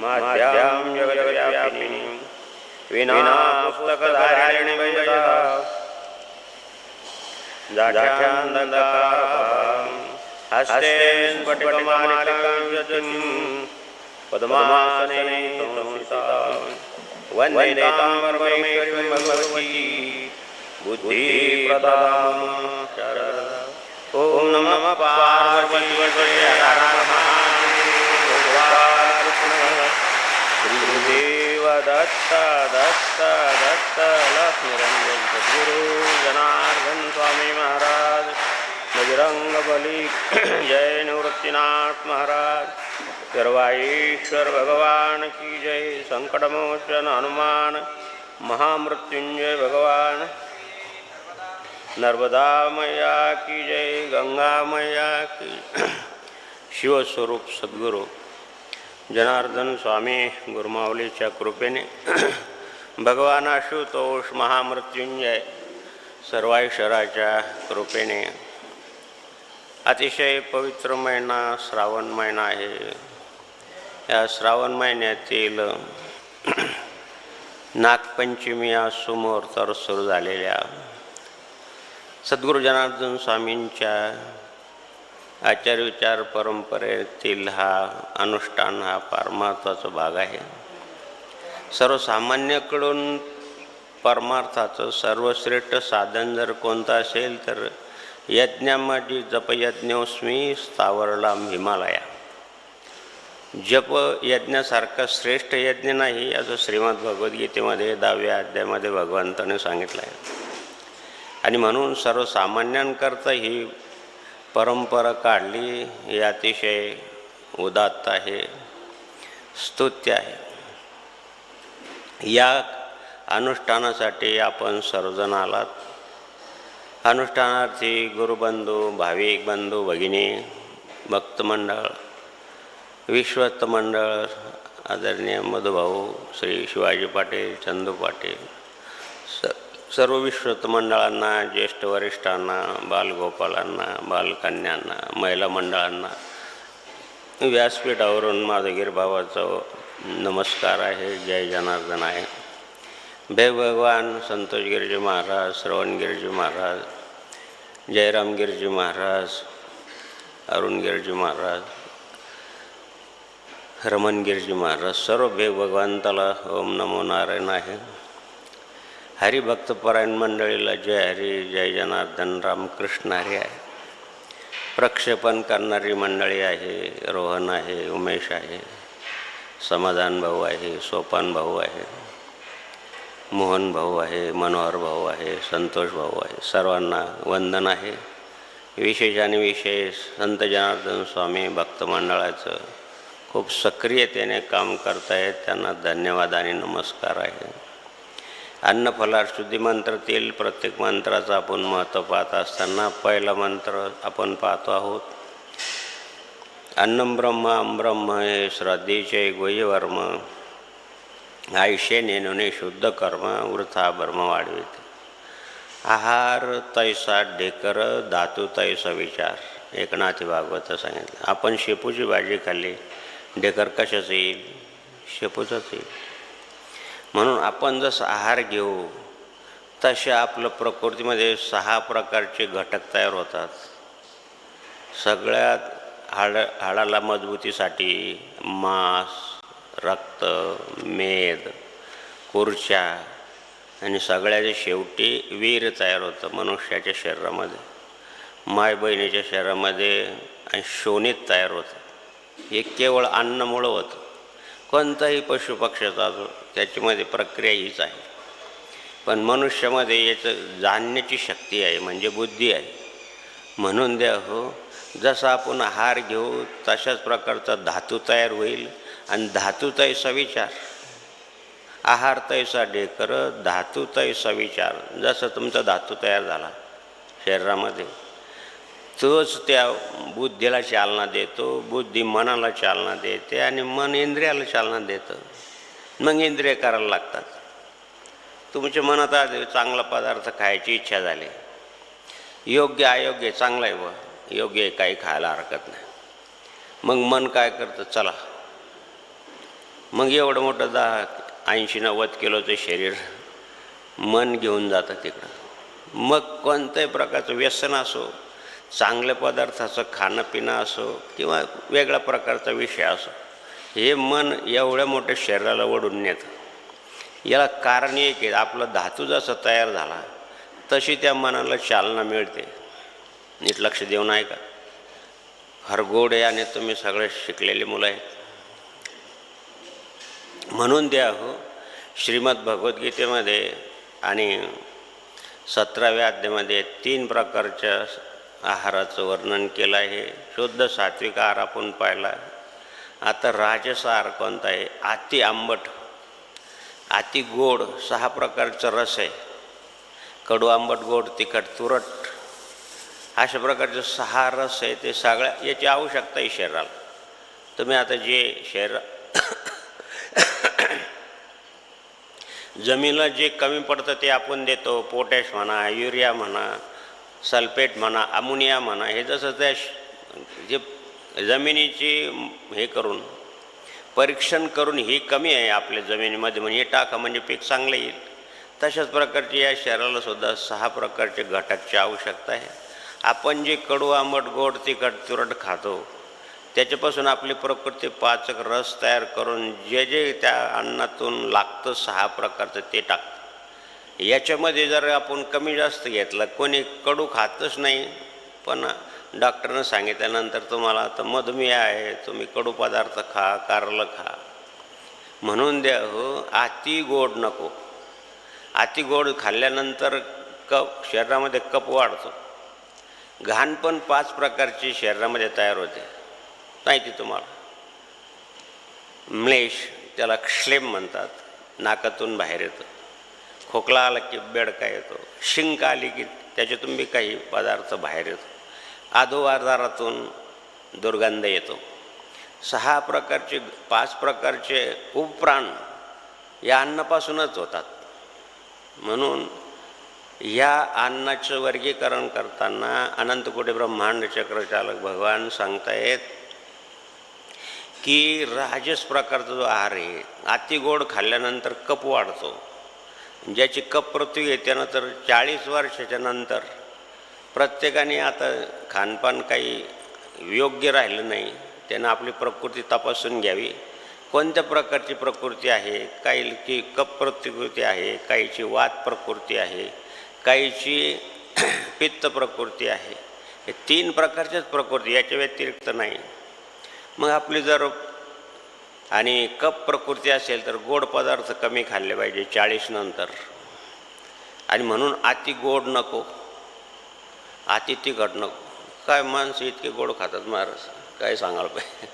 माध्यां जगद्व्यापिनी। विना पुस्तकधारिणी वैजया जाठ्यान्धकारां हस्ते स्फटिकमालिकां यजन् पद्मासने संस्थितां वन्दे तां परमेश्वरीं भगवती। बुद्धिप्रदां ॐ नमः पार्वती हर दत्त दत्त दत्त लक्ष्मीरंजन सद्गुरु जनार्दन स्वामी महाराज बजरंग बली जय निवृत्तीनाथ महाराज। सर्वाईश्वर भगवान की जय। संकटमोचन हनुमान महामृत्युंजय भगवान। नर्मदा मैया की जय गंगा मैया की शिवस्वरूप सद्गुरू। जनार्दन स्वामी गुरुमावलीच्या कृपेने भगवान आशुतोष महामृत्युंजय सर्वाईश्वराच्या कृपेने अतिशय पवित्र महिना श्रावण महिना आहे. या श्रावण महिन्यातील नागपंचमी या तर सुरू झालेल्या सद्गुरू जनार्दन स्वामींच्या आचार्य विचार परंपरेतील हा अनुष्ठान हा फार महत्त्वाचा भाग आहे. सर्वसामान्याकडून परमार्थाचं सर्वश्रेष्ठ साधन जर कोणतं असेल तर यज्ञामध्ये जपयज्ञोस्मी स्थावरला हिमालया. जप यज्ञासारखा श्रेष्ठ यज्ञ नाही असं श्रीमद भगवद्गीतेमध्ये दहाव्या अध्यायामध्ये भगवंताने सांगितलं आहे आणि म्हणून सर्वसामान्यांकरता ही परंपरा काढली ही अतिशय उदात्त आहे स्तुत्य आहे. या अनुष्ठानासाठी आपण सर्वजण आलात. अनुष्ठानार्थी गुरुबंधू भाविक बंधू भगिनी भक्तमंडळ विश्वस्त मंडळ आदरणीय मधुभाऊ श्री शिवाजी पाटील चंदू पाटील स सर्व विश्वत मंडळांना ज्येष्ठ वरिष्ठांना बालगोपालांना बालकन्यांना महिला मंडळांना व्यासपीठावरून माधवगीर भावाचं नमस्कार आहे जय जनार्दन आहे. भे भगवान संतोष गिरजी महाराज श्रवण गिरजी महाराज जयराम गिरजी महाराज अरुण गिरजी महाराज रमण गिरजी महाराज सर्व भे भगवंताला ओम नमो नारायण आहे. हरिभक्तपरायण मंडळीला जय हरी जय जनार्दन रामकृष्ण हरी आहे प्रक्षेपण करणारी मंडळी आहे रोहन आहे उमेश आहे समाधान भाऊ आहे सोपान भाऊ आहे मोहन भाऊ आहे मनोहर भाऊ आहे संतोष भाऊ आहे सर्वांना वंदन आहे. विशेष आणि विशेष संत जनार्दन स्वामी भक्त मंडळाचं खूप सक्रियतेने काम करतायत त्यांना धन्यवाद आणि नमस्कार आहे. अन्नफलार शुद्धी मंत्रातील प्रत्येक मंत्राचं आपण महत्त्व पाहत असताना पहिला मंत्र आपण पाहतो आहोत. अन्नम ब्रह्म ब्रह्म हे श्रद्धेचे गुह्यवर्म. आयुष्य नेनुने शुद्ध कर्म वृथा ब्रह्म वाढवित. आहार तैसा ढेकर धातू तैसा विचार. एकनाथी भागवत सांगितलं. आपण शेपूची भाजी खाल्ली ढेकर कशाचं येईल? शेपूचंच येईल. म्हणून आपण जसं आहार घेऊ तसे आपलं प्रकृतीमध्ये सहा प्रकारचे घटक तयार होतात. सगळ्यात हाड हाडाला मजबूतीसाठी मांस रक्त मेद कुर्च्या आणि सगळ्याच्या शेवटी वीर तयार होतं मनुष्याच्या शरीरामध्ये माय बहिणीच्या शरीरामध्ये आणि शोणीत तयार होतं. हे केवळ अन्नमुळं होतं. कोणताही पशुपक्ष्याचा जो त्याच्यामध्ये प्रक्रिया हीच आहे. पण मनुष्यामध्ये याचं जाणण्याची शक्ती आहे म्हणजे बुद्धी आहे. म्हणून द्या हो जसा आपण आहार घेऊ तशाच प्रकारचा धातू तयार होईल आणि धातू तैसा विचार. आहार तैसा डेकर धातू तैसा विचार. जसं तुमचा धातू तयार झाला शरीरामध्ये. तोच त्या बुद्धीला चालना देतो बुद्धी मनाला चालना देते आणि मन इंद्रियाला चालना देतं. मग इंद्रिय करायला लागतात. तुमच्या मनात आज चांगला पदार्थ खायची इच्छा झाली. योग्य अयोग्य चांगलं आहे व योग्य काही खायला हरकत नाही. मग मन काय करतं? चला. मग एवढं मोठं दहा ऐंशी नव्वद किलोचं शरीर मन घेऊन जातं तिकडं. मग कोणत्याही प्रकारचं व्यसन असो चांगल्या पदार्थाचं खाणं पिणं असो किंवा वेगळ्या प्रकारचा विषय असो हे मन एवढ्या मोठ्या शरीराला ओढून नेतं. याला कारण एक आहे आपला धातू जसा तयार झाला तशी त्या मनाला चालना मिळते. नीट लक्ष देऊन ऐका. फार आहे आणि तुम्ही सगळे शिकलेले मुलं आहेत. म्हणून द्या हो श्रीमद भगवद्गीतेमध्ये आणि सतराव्या अध्यामध्ये तीन प्रकारच्या आहाराचं वर्णन केलं आहे. शुद्ध सात्विक आहार आपण पाहिला. आता राजस आहार कोणता आहे? अति आंबट अति गोड सहा प्रकारचा रस आहे. कडू आंबट गोड तिखट तुरट अशा प्रकारचे सहा रस आहे ते सगळ्या याची आवश्यकता आहे शरीराला. तुम्ही आता जे शरीर जमिनीला जे कमी पडतं ते आपण देतो. पोटॅश म्हणा युरिया म्हणा सल्फेट म्हणा अमोनिया म्हणा हे जसं त्या श- जे जमिनीची हे करून परीक्षण करून ही कमी आहे आपल्या जमिनीमध्ये म्हणजे हे टाका म्हणजे पीक चांगलं येईल. तशाच प्रकारची या शरीराला सुद्धा सहा प्रकारचे घटकची आवश्यकता आहे. आपण जे कडू आंबट गोड तिखट तुरट खातो त्याच्यापासून आपली प्रकृती पाचक रस तयार करून जे जे त्या अन्नातून लागतं सहा प्रकारचं ते टाकतं. याच्यामध्ये जर आपण कमी जास्त घेतलं कोणी कडू खातच नाही. पण डॉक्टरनं सांगितल्यानंतर तुम्हाला तर मधुमेह आहे तुम्ही कडू पदार्थ खा कारलं खा. म्हणून द्या हो अति गोड नको. अति गोड खाल्ल्यानंतर कप शरीरामध्ये कप वाढतो. घाण पण पाच प्रकारची शरीरामध्ये तयार होते. माहिती तुम्हाला? म्लेश त्याला श्लेम म्हणतात. नाकातून बाहेर येतं. खोकला आला की बेडका येतो? शिंक आली की त्याच्यातून बी काही पदार्थ बाहेर येतो. आधोआधारातून दुर्गंध येतो. सहा प्रकारचे पाच प्रकारचे उपप्राण या अन्नापासूनच होतात. म्हणून या अन्नाचं वर्गीकरण करताना अनंतकोटी ब्रह्मांड चक्रचालक भगवान सांगतायत की राजस प्रकारचा जो आहार आहे अति गोड खाल्ल्यानंतर कप वाढतो. ज्याची कप पृथ्वी येते ना तर चाळीस वर्षाच्या नंतर प्रत्येकाने आता खानपान काही योग्य राहिलं नाही. त्यानं आपली प्रकृती तपासून घ्यावी. कोणत्या प्रकारची प्रकृती आहे? काहीची कप प्रकृती आहे काहीची वात प्रकृती आहे काहीची पित्त प्रकृती आहे. हे तीन प्रकारच्याच प्रकृती याच्या व्यतिरिक्त नाही. मग आपली जर आणि कप प्रकृती असेल तर गोड पदार्थ कमी खाल्ले पाहिजे चाळीस नंतर. आणि म्हणून अति गोड नको. अति तिखट नको. काय माणसं इतके गोड खातात महाराज? काय सांगायला पाहिजे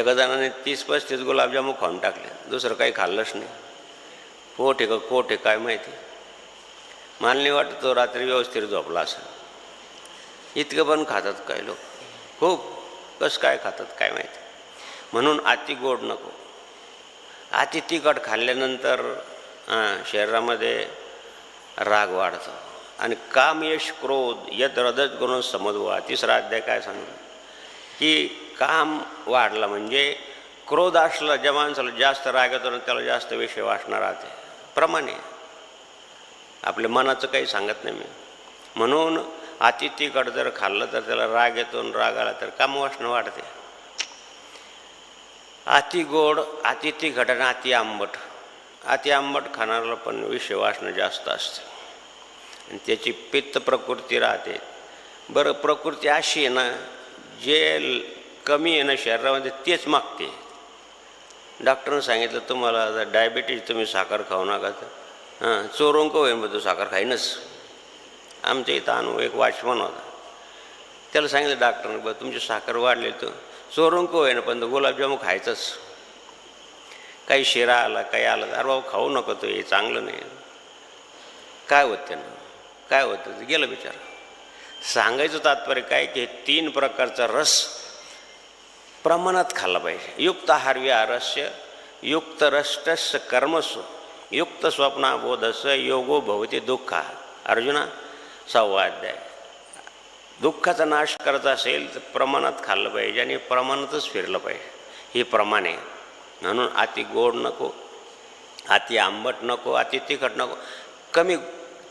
एका जणाने तीस पस्तीस गुलाबजामू खाऊन टाकले. दुसरं काही खाल्लंच नाही. कोट आहे का कोट आहे काय माहिती? मानली वाटतं वाटत तो रात्री व्यवस्थित झोपला असं इतकं पण खातात काय लोक? खूप. कसं काय खातात काय माहिती? म्हणून अति गोड नको. अति तिखट खाल्ल्यानंतर शरीरामध्ये राग वाढतो. आणि काम यश क्रोध यद रदत गुण समजवा तिसरा अध्याय काय सांगतो? की काम वाढला म्हणजे क्रोध असला ज्या माणसाला जास्त राग येतो त्याला जास्त विषय वाचणार राहते प्रमाणे आपल्या मनाचं काही सांगत नाही मी. म्हणून अति तिखट जर खाल्लं तर त्याला राग येतो राग आला तर काम वासणं वाढते. अति गोड अति ती घटना अति आंबट. अति आंबट खाणाऱ्याला पण विषय वाचणं जास्त असते. आणि त्याची पित्त प्रकृती राहते. बरं प्रकृती अशी आहे ना जे कमी आहे ना शरीरामध्ये तेच मागते. डॉक्टरनं सांगितलं तुम्हाला आता डायबिटीज तुम्ही साखर खाऊ नका तर. हां चोरंक होईल मग तू साखर खाईनच. आमच्या इथं आणू एक वॉचमन होता. त्याला सांगितलं डॉक्टरनं बरं तुमची साखर वाढली तर चोरुंक होईना पण गुलाबजामुन खायचंच. काही शिरा आला काही आला अरे बाबा खाऊ नको तो हे चांगलं नाही. काय होत त्यानं? काय होतं? ते गेलं विचार सांगायचं तात्पर्य काय की हे तीन प्रकारचा रस प्रमाणात खाल्ला पाहिजे. युक्त आहार विहारस्य युक्त रष्टस्य कर्मसु युक्त स्वप्नाबोधस योगो भवती दुःखा. अर्जुना सव्वाध्याय दुःखाचा नाश करत असेल तर प्रमाणात खाल्लं पाहिजे आणि प्रमाणातच फिरलं पाहिजे. हे प्रमाण. आहे म्हणून अति गोड नको अति आंबट नको अति तिखट नको. कमी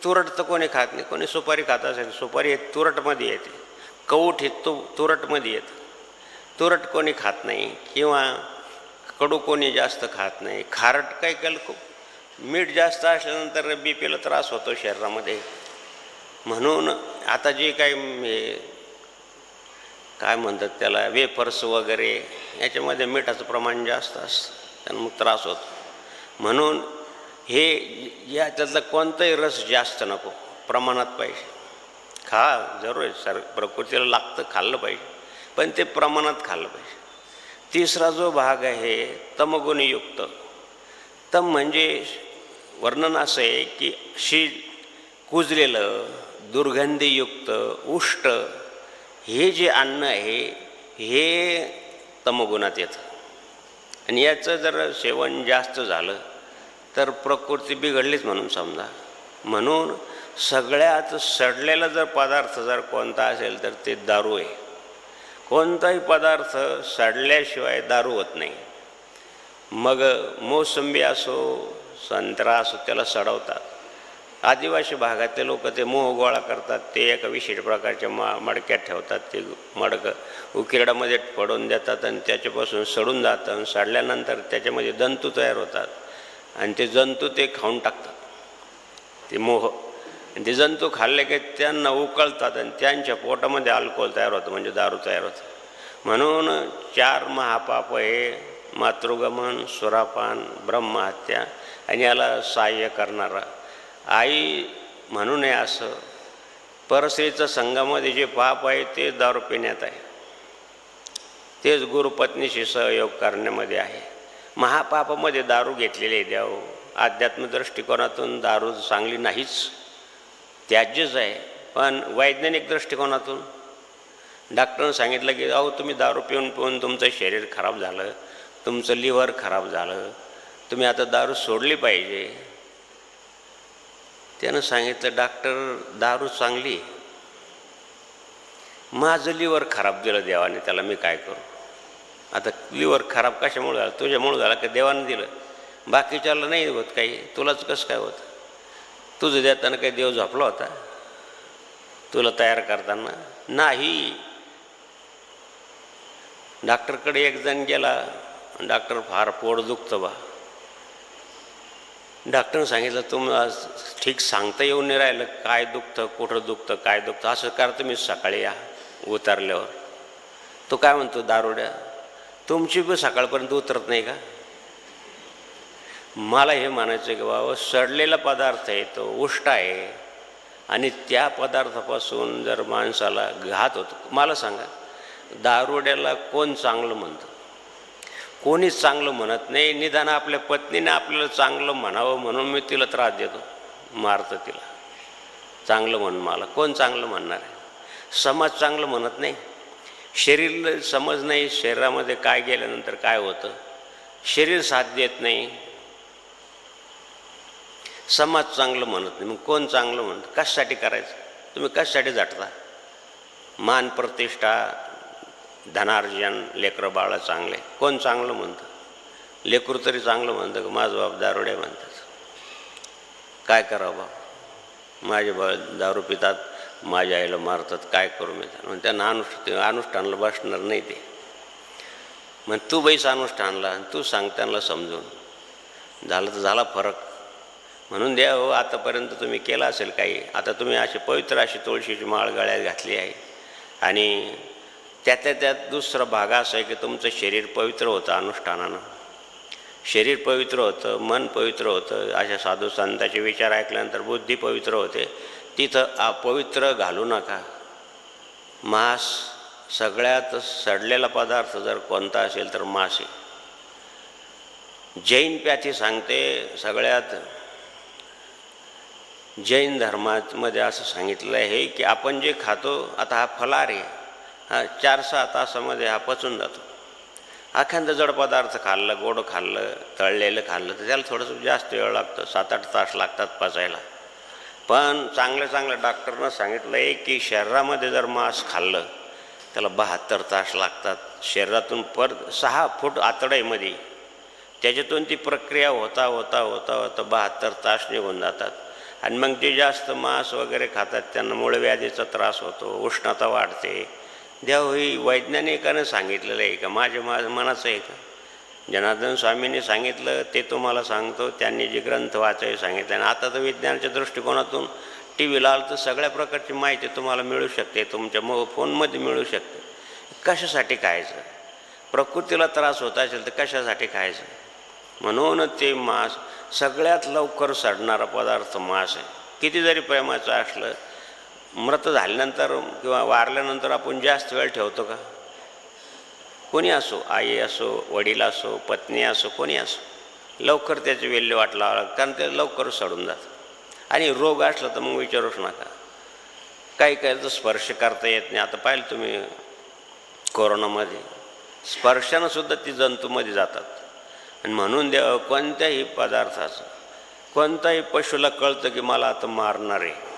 तुरट तर कोणी खात नाही. कोणी सुपारी खात असेल सुपारी हे तुरटमध्ये येते. कवठ हे तु तुरटमध्ये येतं. तुरट कोणी खात नाही किंवा कडू कोणी जास्त खात नाही. खारट काही केलं खूप? मीठ जास्त असल्यानंतर बी पीला त्रास होतो शरीरामध्ये. म्हणून आता जे काही हे काय म्हणतात त्याला वेफर्स वगैरे याच्यामध्ये मिठाचं प्रमाण जास्त असतं त्यांना मग त्रास होतो. म्हणून हे या त्यातला कोणताही रस जास्त नको प्रमाणात पाहिजे. खा जरूर आहे सर प्रकृतीला लागतं खाल्लं पाहिजे पण ते प्रमाणात खाल्लं पाहिजे. तिसरा जो भाग आहे तमगुणयुक्त. तम म्हणजे वर्णन असं आहे की शी कुजलेलं दुर्गंधीयुक्त उष्ट हे जे अन्न आहे हे तमगुणात येतं. आणि याचं जर सेवन जास्त झालं तर प्रकृती बिघडलीच म्हणून समजा. म्हणून सगळ्यात सडलेला जर पदार्थ जर कोणता असेल तर ते दारू आहे. कोणताही पदार्थ सडल्याशिवाय दारू होत नाही. मग मोसंबी असो संत्रा असो त्याला सडवतात. आदिवासी भागातले लोक ते मोह गोळा करतात ते एका विशिष्ट प्रकारच्या मा मडक्यात ठेवतात ते मडकं उकिरडामध्ये पडून देतात आणि त्याच्यापासून सडून जातं आणि सडल्यानंतर त्याच्यामध्ये जंतू तयार होतात. आणि ते जंतू ते खाऊन टाकतात. ते मोह. आणि ते जंतू खाल्ले की त्यांना उकळतात आणि त्यांच्या पोटामध्ये अल्कोहोल तयार होतं म्हणजे दारू तयार होतं. म्हणून चार महापाप हे मातृगमन सुरापान ब्रह्महत्या आणि याला सहाय्य करणारा आई म्हणू नये असं. परश्रीचं संघामध्ये जे पाप आहे ते दारू पिण्यात आहे. तेच गुरुपत्नीशी सहयोग करण्यामध्ये आहे. महापापामध्ये दारू घेतलेले द्याव आध्यात्म दृष्टिकोनातून दारू चांगली नाहीच. त्याज्यच आहे. पण वैज्ञानिक दृष्टिकोनातून डॉक्टरनं सांगितलं की अहो तुम्ही दारू पिऊन पिऊन तुमचं शरीर खराब झालं. तुमचं लिव्हर खराब झालं. तुम्ही आता दारू सोडली पाहिजे. त्यानं सांगितलं डॉक्टर दारू चांगली माझं लिव्हर खराब दिलं देवाने त्याला मी काय करू? आता लिव्हर खराब कशामुळे झालं? तुझ्यामुळे झाला का देवानं दिलं? बाकीच्याला नाही होत काही. तुलाच कसं काय होतं? तुझं देताना काही देव झोपला होता? तुला तयार करताना? नाही. डॉक्टरकडे एक जण गेला. डॉक्टर फार पोट दुखतं बा. डॉक्टरनं सांगितलं तुम्ही आज ठीक सांगता येऊन नाही राहिलं. काय दुखतं कुठं दुखतं काय दुखतं? असं करा तुम्ही सकाळी या उतरल्यावर. तो काय म्हणतो दारुड्या तुमची पण सकाळपर्यंत उतरत नाही का? मला हे म्हणायचं की बाबा सडलेला पदार्थ आहे तो उष्ट आहे. आणि त्या पदार्थापासून जर माणसाला घात होतो मला सांगा दारुड्याला कोण चांगलं म्हणतं? कोणीच चांगलं म्हणत नाही. निदान आपल्या पत्नीने आपल्याला चांगलं म्हणावं म्हणून मी तिला त्रास देतो. मारतं तिला. चांगलं म्हण मला. कोण चांगलं म्हणणार आहे? समाज चांगलं म्हणत नाही. शरीर समज नाही. शरीरामध्ये काय गेल्यानंतर काय होतं? शरीर साथ देत नाही. समाज चांगलं म्हणत नाही. मग कोण चांगलं म्हणतं? कशासाठी करायचं? तुम्ही कशासाठी जाटता मान प्रतिष्ठा धनार्जन लेकरं बाळं चांगले. कोण चांगलं म्हणतं? लेकरू तरी चांगलं म्हणतं का? माझं बाप दारुड्या म्हणतात. काय करावं बाप? माझे बा दारू पितात माझ्या आईला मारतात काय करू मी त्यांना त्यांना अनुष्ठ अनुष्ठानला बसणार नाही ते. मग तू बैस अनुष्ठानला आणि तू सांग त्यांना समजून. झालं तर झाला फरक. म्हणून द्या हो आतापर्यंत तुम्ही केला असेल काही. आता तुम्ही अशी पवित्र अशी तुळशीची माळ गळ्यात घातली आहे. आणि त्यातल्या त्यात दुसरा भाग असा आहे की तुमचं शरीर पवित्र होतं अनुष्ठानानं. शरीर पवित्र होतं मन पवित्र होतं. अशा साधू संतांचे विचार ऐकल्यानंतर बुद्धी पवित्र होते. तिथं अपवित्र घालू नका. मांस सगळ्यात सडलेला पदार्थ जर कोणता असेल तर मासे. जैन प्याथी सांगते सगळ्यात जैन धर्मामध्ये असं सांगितलं आहे की आपण जे खातो आता हा फलार आहे. हा चार सहा तासामध्ये हा पचून जातो. अखंड जड पदार्थ खाल्लं गोड खाल्लं तळलेलं खाल्लं तर त्याला थोडंसं जास्त वेळ लागतो. सात आठ तास लागतात पचायला. पण चांगल्या चांगल्या डॉक्टरनं सांगितलं आहे की शरीरामध्ये जर मांस खाल्लं त्याला बहात्तर तास लागतात. शरीरातून पर सहा फूट आतड्यामध्ये त्याच्यातून ती प्रक्रिया होता होता होता होता बहात्तर तास निघून जातात. आणि मग जे जास्त मांस वगैरे खातात त्यांना मूळव्याधीचा त्रास होतो उष्णता वाढते. देव ही वैज्ञानिकानं सांगितलेलं आहे का? माझ्या माझं मनाचं आहे का? जनार्दन स्वामींनी सांगितलं ते तुम्हाला सांगतो. त्यांनी जे ग्रंथ वाचायला सांगितले. आणि आता तर विज्ञानाच्या दृष्टिकोनातून टी व्हीला आलं तर सगळ्या प्रकारची माहिती तुम्हाला मिळू शकते. तुमच्या मो फोनमध्ये मिळू शकते. कशासाठी खायचं? प्रकृतीला त्रास होत असेल तर कशासाठी खायचं? म्हणून ते मांस सगळ्यात लवकर सडणारा पदार्थ मांस आहे. किती जरी प्रेमाचं असलं मृत झाल्यानंतर किंवा वारल्यानंतर आपण जास्त वेळ ठेवतो का? कोणी असो आई असो वडील असो पत्नी असो कोणी असो लवकर त्याची वेल्ले वाट लावा लागतं कारण ते लवकर सडून जातं आणि रोग असला तर मग विचारूच नका. काही काही तर स्पर्श करता येत नाही. आता पाहिलं तुम्ही कोरोनामध्ये. स्पर्शानं सुद्धा ती जंतूमध्ये जातात. आणि म्हणून देव कोणत्याही पदार्थाचं कोणत्याही पशुला कळतं की मला आता मारणार आहे.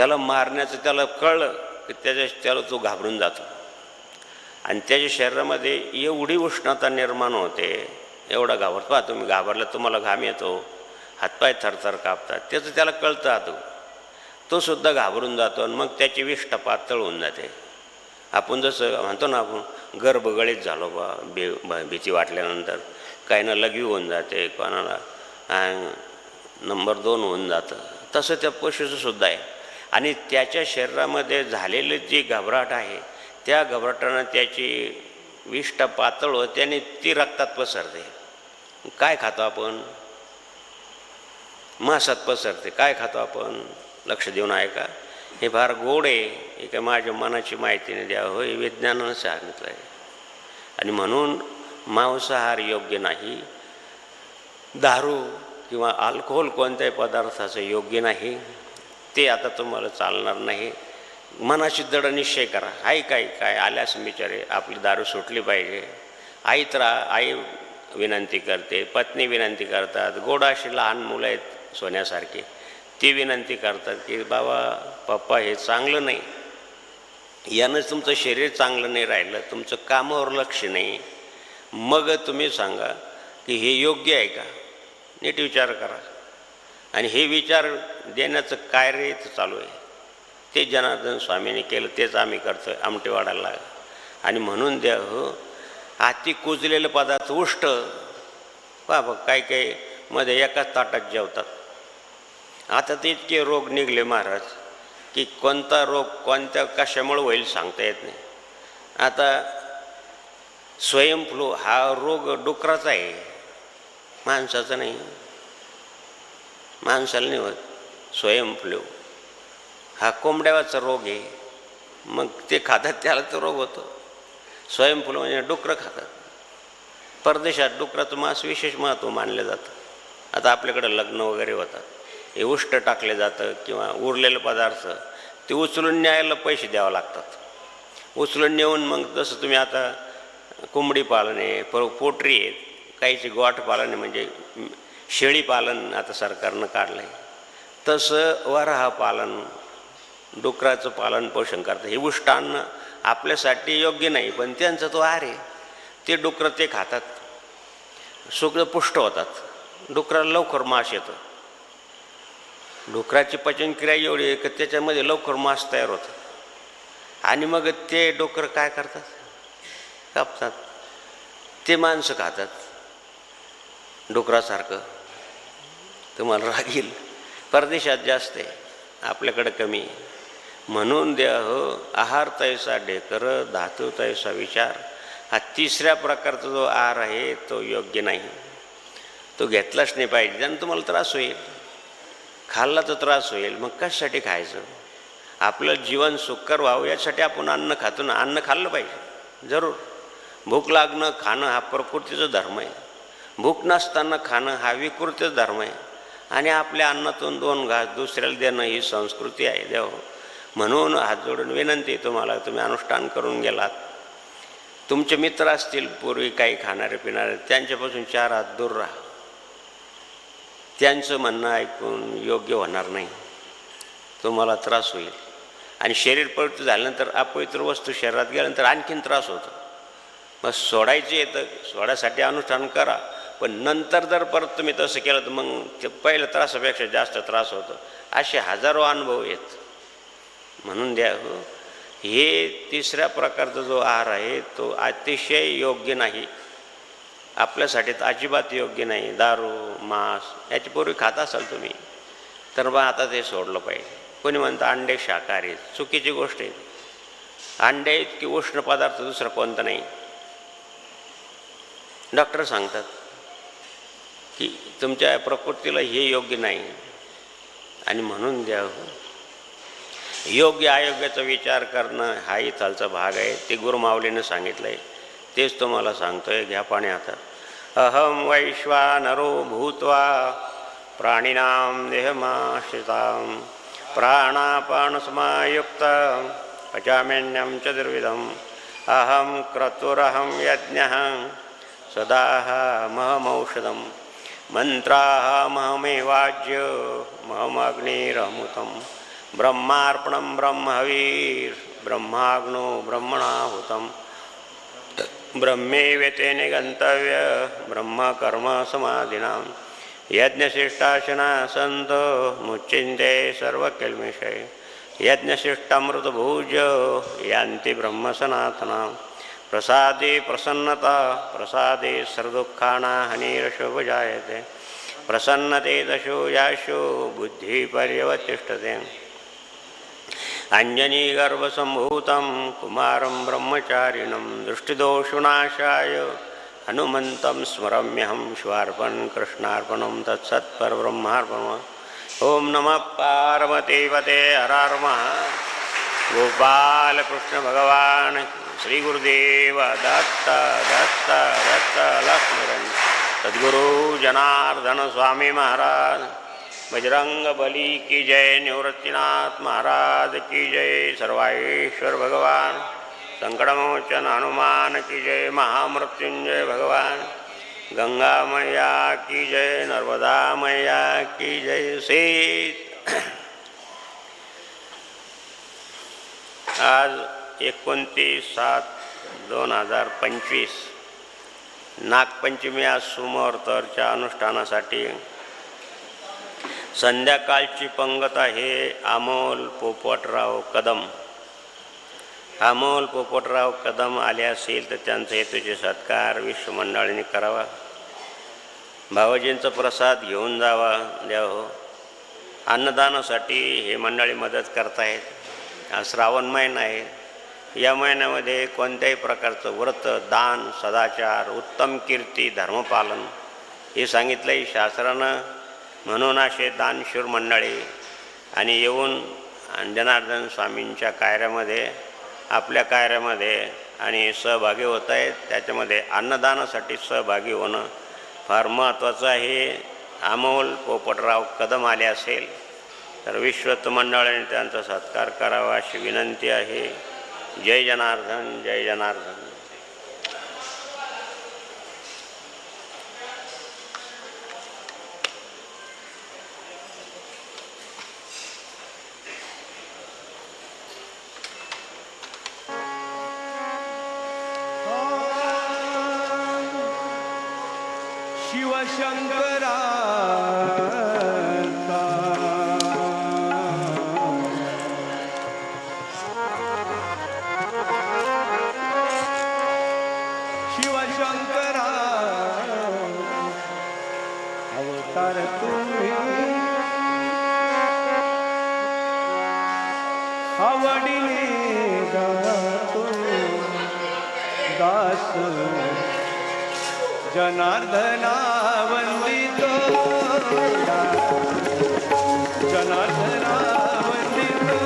त्याला मारण्याचं त्याला कळलं की त्याच्या त्याला तो घाबरून जातो. आणि त्याच्या शरीरामध्ये एवढी उष्णता निर्माण होते एवढा घाबरतो. पहा तुम्ही घाबरला तुम्हाला घाम येतो हातपाय थरथर कापतात. त्याचं त्याला कळतं आतो. तो सुद्धा घाबरून जातो आणि मग त्याची विष्ठा पातळ होऊन जाते. आपण जसं म्हणतो ना आपण गर्भगळीत झालो बा भी भीती वाटल्यानंतर काहींना लघवी होऊन जाते कोणाला नंबर दोन होऊन जातं. तसं त्या पशुचं सुद्धा आहे. आणि त्याच्या शरीरामध्ये झालेली जी घबराट आहे त्या घबराटानं त्याची विष्ट पातळ होते आणि ती रक्तात पसरते. काय खातो आपण? मासात पसरते. काय खातो आपण? लक्ष देऊन आहे का? हे फार गोड आहे. हे काय माझ्या मनाची माहिती नाही द्यावं. होय विज्ञानानं सांगितलं आहे आणि म्हणून मांसाहार योग्य नाही. दारू किंवा अल्कोहोल कोणत्याही पदार्थाचं योग्य नाही. ते आता तुम्हाला चालणार नाही. मनाशी दड निश्चय करा. आई काय काय आल्यास बिचारे आपली दारू सुटली पाहिजे. आई तर आई विनंती करते पत्नी विनंती करतात गोड अशी लहान मुलं आहेत सोन्यासारखी ती विनंती करतात की बाबा पप्पा हे चांगलं नाही. यानं तुमचं शरीर चांगलं नाही राहिलं तुमचं कामावर लक्ष नाही. मग तुम्ही सांगा की हे योग्य आहे का? नीट विचार करा. आणि हे विचार देण्याचं कार्य इथं चालू आहे. ते जनार्दन स्वामींनी केलं तेच आम्ही करतो आहे आमटेवाडाला आणि म्हणून द्या हो अति कुजलेलं पदार्थ उष्ट. बाबा काही काही मध्ये एकाच ताटात जेवतात. आता ते इतके रोग निघले महाराज की कोणता रोग कोणत्या कशामुळे होईल सांगता येत नाही. आता स्वयंफ्लू हा रोग डुकराचा आहे. माणसाचा नाही. माणसाला नाही होत. स्वयंफ्लू. हा कोंबड्यावाचा रोग आहे. मग ते खातात त्याला तर रोग होतो. स्वयंफ्लू म्हणजे डुकरं खातात. परदेशात डुकराचं मांस विशेष महत्त्व मानलं जातं. आता आपल्याकडं लग्न वगैरे होतात. हे उष्ट टाकले जातं किंवा उरलेलं पदार्थ ते उचलून न्यायला पैसे द्यावं लागतात. उचलून नेऊन मग जसं तुम्ही आता कोंबडी पालन आहे पर पोटरी आहेत. काहीचे गोठ पालन आहे म्हणजे शेळी पालन आता सरकारनं काढलं आहे तसं वराह पालन डुकराचं पालन पोषण करतं. हे उष्टान्न आपल्यासाठी योग्य नाही पण त्यांचा तो आहार आहे. ते डुकरं ते खातात. सुग्र पुष्ट होतात. डुकराला लवकर मांस येतं. डुकराची पचनक्रिया एवढी आहे की त्याच्यामध्ये लवकर मांस तयार होतं. आणि मग ते डोकर काय करतात? कापतात. ते माणसं खातात. डुकरासारखं. तुम्हाला राग येईल. परदेशात जास्त आहे. आपल्याकडं कमी म्हणून द्या हो आहार तैसा ढेकर धातू तैसा विचार. हा तिसऱ्या प्रकारचा जो आहार आहे तो योग्य नाही. तो घेतलाच नाही पाहिजे त्यानं तुम्हाला त्रास होईल. खाल्ला तर त्रास होईल. मग कशासाठी खायचं? आपलं जीवन सुकर व्हावं यासाठी आपण अन्न खातो ना. अन्न खाल्लं पाहिजे. जरूर. भूक लागणं खाणं हा प्रकृतीचा धर्म आहे. भूक नसताना खाणं हा विकृतीचा धर्म आहे. आणि आपल्या अन्नातून दोन घास दुसऱ्याला देणं ही संस्कृती आहे देव. म्हणून हात जोडून विनंती तुम्हाला तुम्ही अनुष्ठान करून गेलात. तुमचे मित्र असतील पूर्वी काही खाणारे पिणारे त्यांच्यापासून चार हात दूर राहा. त्यांचं म्हणणं ऐकून योग्य होणार नाही. तुम्हाला त्रास होईल. आणि शरीर पवित्र झाल्यानंतर अपवित्र वस्तू शरीरात गेल्यानंतर आणखीन त्रास होतो. मग सोडायचं येतं सोडायसाठी अनुष्ठान करा. पण नंतर जर परत तुम्ही तसं केलं तर मग ते पहिल्या त्रासापेक्षा जास्त त्रास होतो. असे हजारो अनुभव येत. म्हणून द्या हो. हे तिसऱ्या प्रकारचा जो आहार आहे तो अतिशय योग्य नाही. आपल्यासाठी तर अजिबात योग्य नाही. दारू मांस याची पूर्वी खात असाल तुम्ही. तर बा आता ते सोडलं पाहिजे. कोणी म्हणतं अंडे शाकाहारी चुकीची गोष्ट आहे. अंडे इतकी उष्ण पदार्थ दुसरा कोणता नाही. डॉक्टर सांगतात की तुमच्या प्रकृतीला हे योग्य नाही. आणि म्हणून द्या हो. योग्य अयोग्याचा विचार करणं हा चालचा भाग आहे. ते गुरुमावलीनं सांगितलं आहे तेच तुम्हाला सांगतोय. घ्या पाणी आता. अहम वैश्वानरो भूत्वा प्राणिनां देहमाश्रितां प्राणापानसमायुक्त पचाम्यन्यं चतुर्विधम् अहं क्रतुरहं यज्ञः मन्त्राः मन्त्राहमहमेवाज्य महमग्निरहमुतं ब्रह्मार्पणं ब्रह्मवीर् ब्रह्माग्नो ब्रह्मणाहुतं ब्रह्मेवेतेन गन्तव्य ब्रह्मकर्मसमाधिनां यज्ञशिष्टाशना सन्त मुच्चिन्ते सर्वकिल्मिषे। यज्ञशिष्टामृतभुज यान्ति ब्रह्मसनातनाम् प्रसादे प्रसन्नता प्रसादे सर्वदुःखाना हनिरशोभजायते प्रसन्नते दशो याशो बुद्धिपर्यवतिष्ठते अञ्जनीगर्भसम्भूतं कुमारं ब्रह्मचारिणं दृष्टिदोषुनाशाय। हनुमन्तं स्मरम्यहं शिवार्पण कृष्णार्पणं तत्सत्परब्रह्मार्पणम् ॐ नमः पार्वतीपते हरार्मः। गोपालकृष्णभगवान् श्री गुरुदेव दत्त दत्त दत्त, लक्ष्मण। सद्गुरु जनार्दन स्वामी महाराज। बजरंग बली की जय, निवृत्तिनाथ महाराज की जय सर्वाईश्वर भगवान। संकटमोचन हनुमान की जय, महामृत्युंजय भगवान। गंगा मैया की जय, नर्मदा मैया की जय सीत आज एकोणतीस सात दोन हजार पंचवीस. नागपंचमी आज सुमुहूर्तावरच्या अनुष्ठानासाठी संध्याकाळची पंगत आहे अमोल पोपटराव कदम. अमोल पोपटराव कदम आले असेल तर त्यांचा हेतूचे सत्कार विश्वमंडळाने करावा. भावजींचा प्रसाद घेऊन जावा द्या हो अन्नदानासाठी हे मंडळी मदत करतायत. हा श्रावण महिना आहे. या महिन्यामध्ये कोणत्याही प्रकारचं व्रत दान सदाचार उत्तम कीर्ती धर्मपालन हे सांगितलंही शास्त्रानं म्हणून असे दानशूर मंडळी आणि येऊन जनार्दन स्वामींच्या कार्यामध्ये आपल्या कार्यामध्ये आणि सहभागी होत आहेत. त्याच्यामध्ये अन्नदानासाठी सहभागी होणं फार महत्त्वाचं आहे. अमोल पोपटराव कदम आले असेल तर विश्वत मंडळाने त्यांचा सत्कार करावा अशी विनंती आहे. जय जनार्दन जय जनार्दन। दास जनार्दना वंदितो जनार्दना वंदितो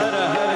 Hare Hare